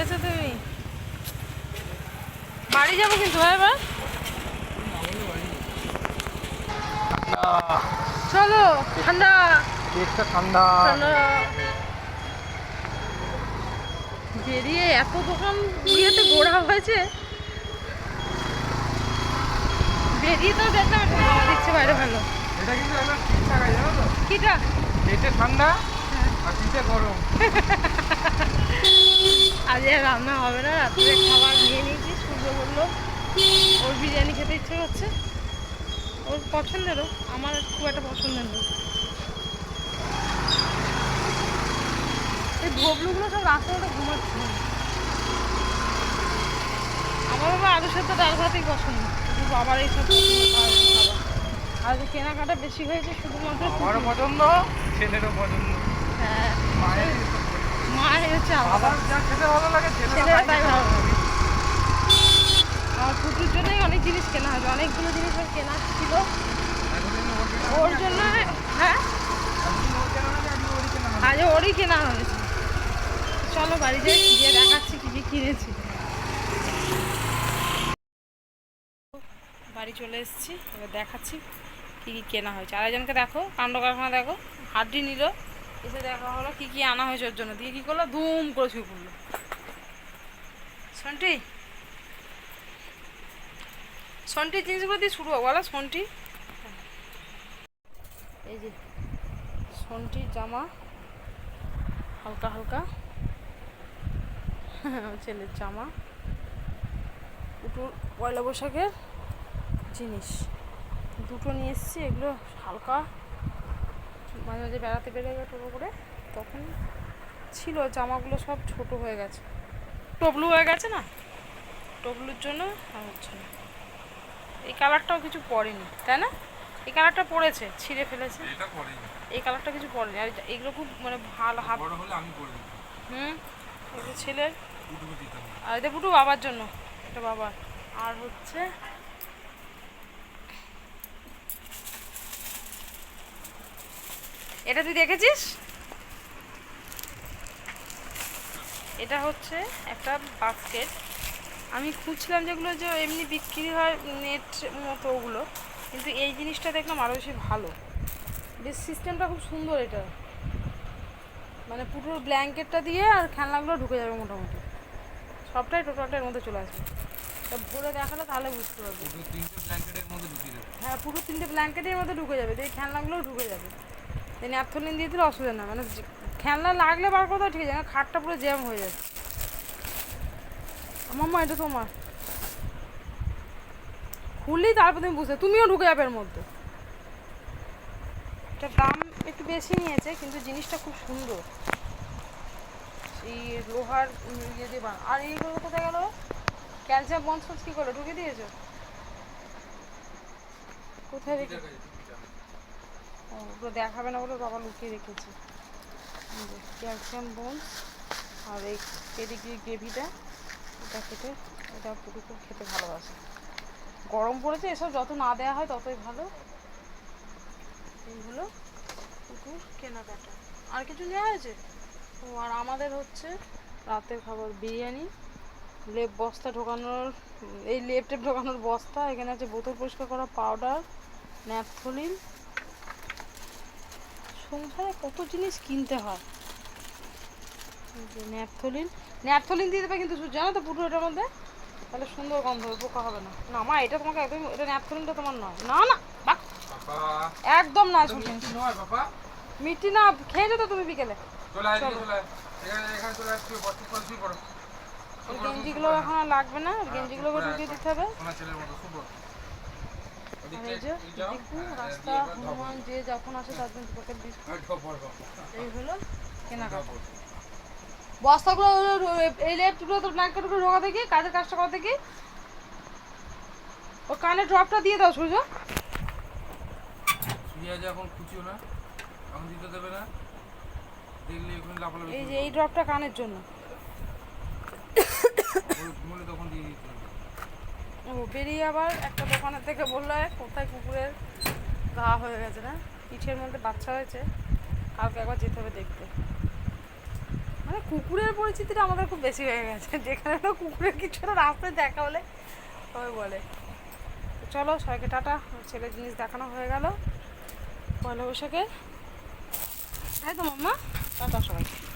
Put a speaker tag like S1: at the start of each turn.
S1: করেছ তুমি? বাড়ি যাব কিন্তু হ্যাঁ এবার চলো ঠান্ডা।
S2: কেকটা ঠান্ডা।
S1: বেরিয়ে এত দোকান ইয়েতে ঘোরা হয়েছে। বেরিয়ে তো দেখলাম একটা দিচ্ছে বাইরে ভালো।
S2: এটা কিন্তু ঠিকঠাক আছে জানো তো?
S1: কিটা?
S2: কেটে ঠান্ডা।
S1: আজ আর রান্না হবে না রাত্রে খাবার নিয়ে নিয়েছি সূর্য বলল ওর বিরিয়ানি খেতে ইচ্ছে হচ্ছে ওর পছন্দেরও আমার খুব একটা পছন্দের না। এই ভবলুগুলো সব রাস্তাটা ঘুমাচ্ছে। আমার বাবা আলু সেদ্ধ ডাল ভাতেই পছন্দ। কিন্তু বাবার এইসব আর কেনাকাটা বেশি হয়েছে শুধুমাত্র
S2: আমারও পছন্দ ছেলেরও পছন্দ।
S1: হ্যাঁ হচ্ছে জন্যই অনেক জিনিস কেনা অনেকগুলো জিনিস কেনা
S2: ওর
S1: জন্য হ্যাঁ। আজ ওরই কেনা হয়েছে চলো বাড়ি যাই গিয়ে দেখাচ্ছি কি কি কিনেছি বাড়ি চলে এসেছি, এবার দেখাচ্ছি কি কি কেনা হয়েছে আরেকজনকে দেখো কাণ্ড কারখানা দেখো, হাড্ডি নিল এসে দেখা হলো, কি কি আনা হয়েছে ওর জন্য। দিয়ে কি করল? ধুম করে শুয়ে পড়ল। সন্টি? সন্টি জিনিসগুলো দিয়ে শুরু হোক, বলো সন্টি। এই যে সন্টির জামা, হালকা হালকা। ছেলের জামা, দুটো পয়লা বৈশাখের জিনিস। দুটো নিয়ে এসেছি, এগুলো হালকা। মাঝে মাঝে বেড়াতে বেরোবে টোটো করে তখন ছিল জামাগুলো সব ছোট হয়ে গেছে। টবলু হয়ে গেছে না? টবলুর জন্য হচ্ছে না। এই কালারটাও কিছু পড়েনি তাই না? এই কালারটা পড়েছে ছিঁড়ে ফেলেছে। এই কালারটা কিছু পড়েনি আর এগুলো খুব মানে ভালো হাফ
S2: বড়
S1: হুম? ছেলের আর এটা পুটু বাবার জন্য এটা বাবার। আর হচ্ছে এটা তুই দেখেছিস? এটা হচ্ছে একটা বাস্কেট আমি খুঁজছিলাম যেগুলো যে এমনি বিক্রি হয় নেট মতো ওগুলো কিন্তু এই জিনিসটা দেখলাম আরও বেশি ভালো। বেশ সিস্টেমটা খুব সুন্দর এটা। মানে পুরো ব্ল্যাঙ্কেটটা দিয়ে আর খেলনাগুলো ঢুকে যাবে মোটামুটি। সবটাই টোটালটা এর মধ্যে চলে আসবে। তা ভরে দেখালে তাহলে বুঝতে পারবে। হ্যাঁ পুরো তিনটে ব্ল্যাঙ্কেটের মধ্যে ঢুকে যাবে। দিয়ে খেলনাগুলোও ঢুকে যাবে। ন্যাপথলিন দিয়ে দিলে অসুবিধা না মানে খেলনা লাগলে বার কথা ঠিক আছে খাটটা পুরো জ্যাম হয়ে যাচ্ছে আমার মা, এটা তোমার। খুললেই তারপর তুমি বুঝতে তুমিও ঢুকে যাবে এর মধ্যে। এটার দাম একটু বেশি নিয়েছে, কিন্তু জিনিসটা খুব সুন্দর। এই লোহার ইয়ে দিয়ে বানা আর এইগুলো কোথায় গেল? ক্যালসিয়াম বন্স কী করল ঢুকে দিয়েছ? কোথায় রেখে ওগুলো দেখাবে না বলে বাবা লুকিয়ে রেখেছে। ক্যালসিয়াম বোনস আর এই পেডিগ্রি গ্রেভিটা, এটা খেতে, এটা পুরো খুব খেতে ভালোবাসে। গরম পড়েছে, এসব যত না দেওয়া হয় ততই ভালো। এইগুলো কুকুর কেনাকাটা। আর কিছু নেওয়া হয়েছে? ও, আর আমাদের হচ্ছে রাতের খাবার বিরিয়ানি, লেপ বস্তা ঢোকানোর, এই লেপ টেপ ঢোকানোর বস্তা, এখানে আছে বোতল পরিষ্কার করা, পাউডার, ন্যাপথলিন সংসারে কত জিনিস কিনতে হয়? ন্যাপথলিন। ন্যাপথলিন দিয়ে দেবে কিন্তু জানো তো পুরো এটার মধ্যে? তাহলে সুন্দর গন্ধ হবে পোকা হবে না। না মা এটা তোমাকে একদম এটা ন্যাপথলিনটা তোমার নয়। না না বাক একদম
S2: নয় বাবা
S1: মিষ্টি না খেয়েছো তো তুমি বিকেলে। গেঞ্জিগুলো এখন লাগবে না। ওই গেঞ্জিগুলোকে ঢুকিয়ে দিতে হবে
S2: ওনার ছেলের মতো শুভ
S1: আর এই যে দেখু রাস্তা হনুমান যে যখন আসে তার জন্য পকেট বিস্কুট। এই হলো কেনাকাটা। বস্তাগুলো এই লেপগুলো তো ব্ল্যাঙ্কেটগুলো ঢোকা দেখি কাজের কাজটা করা দেখি ও কানে ড্রপটা দিয়ে দাও সূর্য
S2: এখন খুঁচিও না এখন দিতে দেবে না। দেখলে এখন লাফালাফি
S1: এই যে এই ড্রপটা কানের জন্য।
S2: ঘুমলে তখন দিয়ে দিতে
S1: বেরিয়ে আবার একটা দোকানের থেকে বলল "এ, কোথায় কুকুরের ঘা হয়ে গেছে না? পিঠের মধ্যে বাচ্চা হয়েছে। কালকে একবার যেতে হবে দেখতে। মানে কুকুরের পরিচিতিটা আমাদের খুব বেশি হয়ে গেছে। যেখানে তো কুকুরের কিছু রাস্তায় দেখা হলে সবাই বলে। চলো সবাইকে টাটা। ছেলের জিনিস দেখানো হয়ে গেল। পয়লা বৈশাখে। তাই তো মাম্মা টাটা সবাইকে।